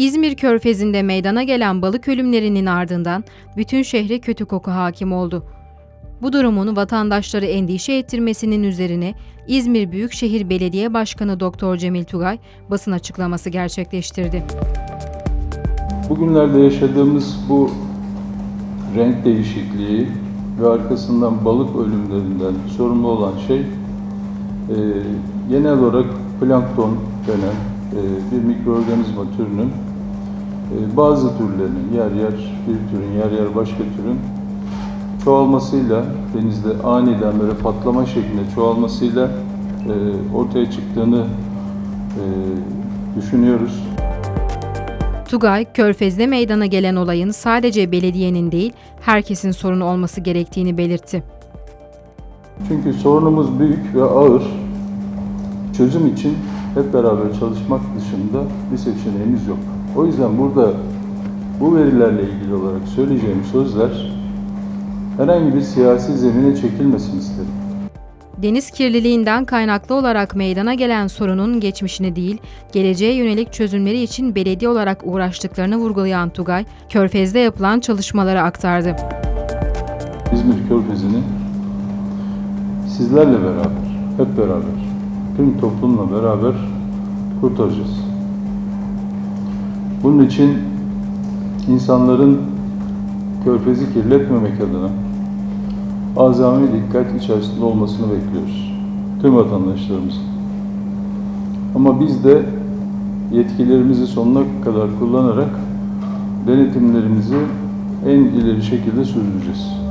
İzmir Körfezi'nde meydana gelen balık ölümlerinin ardından bütün şehre kötü koku hakim oldu. Bu durumun vatandaşları endişe ettirmesinin üzerine İzmir Büyükşehir Belediye Başkanı Doktor Cemil Tugay basın açıklaması gerçekleştirdi. Bugünlerde yaşadığımız bu renk değişikliği ve arkasından balık ölümlerinden sorumlu olan şey e, genel olarak plankton denen e, bir mikroorganizma türünün bazı türlerinin yer yer bir türün yer yer başka türün çoğalmasıyla denizde aniden böyle patlama şeklinde çoğalmasıyla e, ortaya çıktığını e, düşünüyoruz. Tugay, Körfez'de meydana gelen olayın sadece belediyenin değil, herkesin sorunu olması gerektiğini belirtti. Çünkü sorunumuz büyük ve ağır. Çözüm için hep beraber çalışmak dışında bir seçeneğimiz yok. O yüzden burada bu verilerle ilgili olarak söyleyeceğim sözler herhangi bir siyasi zemine çekilmesin isterim. Deniz kirliliğinden kaynaklı olarak meydana gelen sorunun geçmişini değil, geleceğe yönelik çözümleri için belediye olarak uğraştıklarını vurgulayan Tugay, Körfez'de yapılan çalışmaları aktardı. İzmir Körfezi'ni sizlerle beraber, hep beraber, tüm toplumla beraber kurtaracağız. Bunun için insanların Körfezi kirletmemek adına azami dikkat içerisinde olmasını bekliyoruz. Tüm vatandaşlarımızın. Ama biz de yetkilerimizi sonuna kadar kullanarak denetimlerimizi en ileri şekilde sürdüreceğiz.